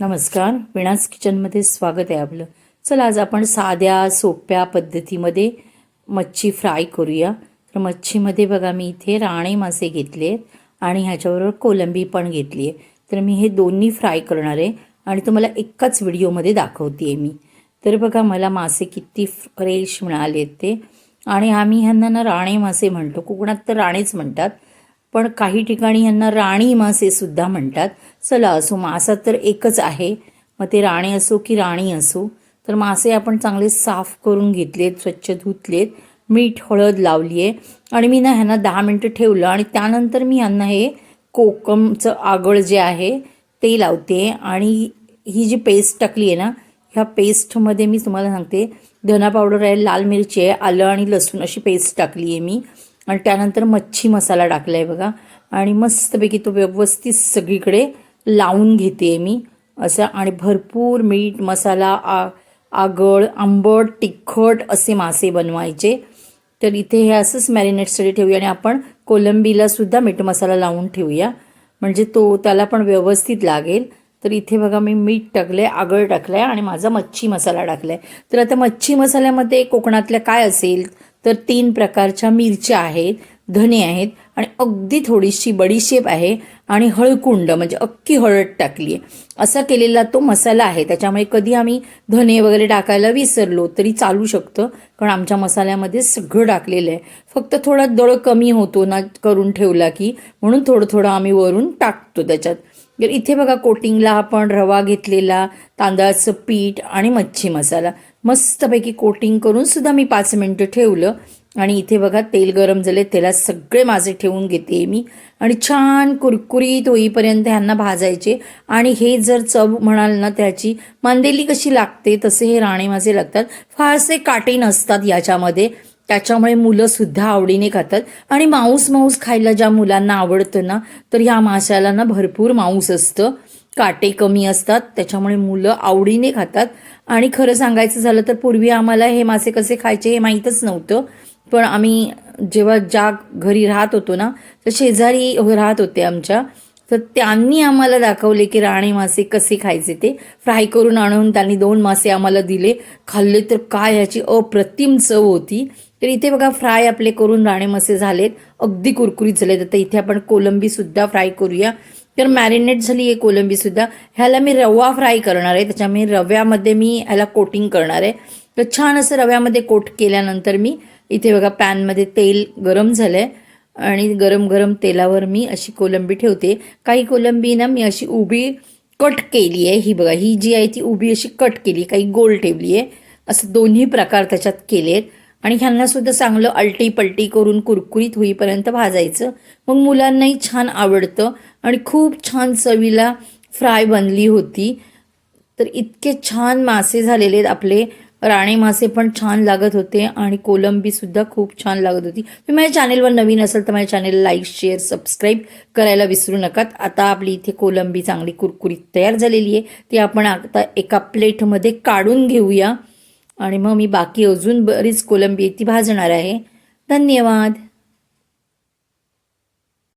नमस्कार विणास किचनमध्ये स्वागत आहे आपलं. चला आज आपण साध्या सोप्या पद्धतीमध्ये मच्छी फ्राय करूया. तर मच्छीमध्ये बघा मी इथे राणे मासे घेतले आहेत आणि ह्याच्याबरोबर कोलंबी पण घेतली आहे. तर मी हे दोन्ही फ्राय करणार आहे आणि तुम्हाला एकाच व्हिडिओमध्ये दाखवते आहे मी. तर बघा मला मासे किती फ्रेश मिळाले आहेत ते. आणि आम्ही ह्यांना ना राणे मासे म्हणतो. कोकणात तर राणेच म्हणतात. पण काही ठिकाणी यांना राणी मासे सुद्धा म्हणतात. चला असो मासा तर एकच आहे. मग ते राणे असो की राणी असो तर मासे आपण चांगले साफ करून घेतलेत स्वच्छ धुतलेत मीठ हळद लावली आहे आणि मी ना ह्यांना दहा मिनटं ठेवलं आणि त्यानंतर मी ह्यांना हे कोकमचं आगळ जे आहे ते लावते. आणि ही जी पेस्ट टाकली आहे ना ह्या पेस्टमध्ये मी तुम्हाला सांगते धना पावडर आहे लाल मिरची आहे आलं आणि लसूण अशी पेस्ट टाकली आहे मी. आणि त्यानंतर मच्छी मसाला टाकला आहे बघा. आणि मस्तपैकी तो व्यवस्थित सगळीकडे लावून घेते मी. असं आणि भरपूर मीठ मसाला आ आगळ आंबट तिखट असे मासे बनवायचे. तर इथे हे असंच मॅरिनेटसाठी ठेवूया आणि आपण कोलंबीलासुद्धा मीठ मसाला लावून ठेवूया. म्हणजे तो त्याला पण व्यवस्थित लागेल. तर इथे बघा मी मीठ टाकलं आहे आगळ टाकलं आहे आणि माझा मच्छी मसाला टाकला आहे तर आता मच्छी मसाल्यामध्ये कोकणातल्या काय असेल? तर तीन प्रकारच्या मिरच्या आहेत धने आहेत आणि अगदी थोडीशी बडीशेप आहे आणि हळकुंड म्हणजे अख्खी हळद टाकली आहे. असा केलेला तो मसाला आहे. त्याच्यामुळे कधी आम्ही धने वगैरे टाकायला विसरलो तरी चालू शकतं कारण आमच्या मसाल्यामध्ये सगळं टाकलेलं आहे. फक्त थोडा दळ कमी होतो ना करून ठेवला की म्हणून थोडं थोडं आम्ही वरून टाकतो त्याच्यात. तर इथे बघा कोटिंगला आपण रवा घेतलेला तांदळाचं पीठ आणि मच्छी मसाला. मस्तपैकी कोटिंग करून सुद्धा मी पाच मिनटं ठेवलं. आणि इथे बघा तेल गरम झाले तेलात सगळे माझे ठेवून घेते मी. आणि छान कुरकुरीत होईपर्यंत ह्यांना भाजायचे. आणि हे जर चव म्हणाल ना त्याची मांदेली कशी लागते तसे हे राणे माझे लागतात. फारसे काटे नसतात याच्यामध्ये. त्याच्यामुळे मुलं सुद्धा आवडीने खातात. आणि मांस मांस खायला ज्या मुलांना आवडतं ना तर ह्या माशाला ना भरपूर मांस असतं. काटे कमी असतात त्याच्यामुळे मुलं आवडीने खातात. आणि खरं सांगायचं झालं तर पूर्वी आम्हाला हे मासे कसे खायचे हे माहीतच नव्हतं. पण आम्ही जेव्हा ज्या घरी राहत होतो ना तर शेजारी राहत होते आमच्या. तर त्यांनी आम्हाला दाखवले की राणे मासे कसे खायचे ते. फ्राय करून आणून त्यांनी दोन मासे आम्हाला दिले. खाल्ले तर काय ह्याची अप्रतिम चव होती. तर इथे बघा फ्राय आपले करून राणे मासे झालेत. अगदी कुरकुरीत झालेत. आता इथे आपण कोलंबीसुद्धा फ्राय करूया. तर मॅरिनेट झाली आहे कोलंबी सुद्धा. ह्याला मी रवा फ्राय करणार आहे. त्याच्यामुळे रव्यामध्ये मी ह्याला कोटिंग करणार आहे. तर छान असं रव्यामध्ये कोट केल्यानंतर मी इथे बघा पॅनमध्ये तेल गरम झालं आहे आणि गरम गरम तेलावर मी अशी कोलंबी ठेवते. काही कोलंबी ना मी अशी उभी कट केली आहे. ही बघा ही जी आहे ती उभी अशी कट केली काही गोल ठेवली आहे. असं दोन्ही प्रकार त्याच्यात केले आहेत आणि ह्यांना सुद्धा चांगलं अलटी पलटी करून कुरकुरीत होईपर्यंत भाजायचं. मग मुलांनाही छान आवडतं आणि खूप छान चवीला फ्राय बनली होती. तर इतके छान मासे झालेले आहेत आपले. राणे मासे पण छान लागत होते आणि कोलंबीसुद्धा खूप छान लागत होती. तुम्ही माझ्या चॅनेलवर नवीन असेल तर माझ्या चॅनेलला लाईक शेअर सबस्क्राईब करायला विसरू नकात. आता आपली इथे कोलंबी चांगली कुरकुरीत तयार झालेली आहे. ती आपण आता एका प्लेटमध्ये काढून घेऊया. आणि मग मी बाकी अजून बरीच कोलंबी ती भाजणार आहे. धन्यवाद.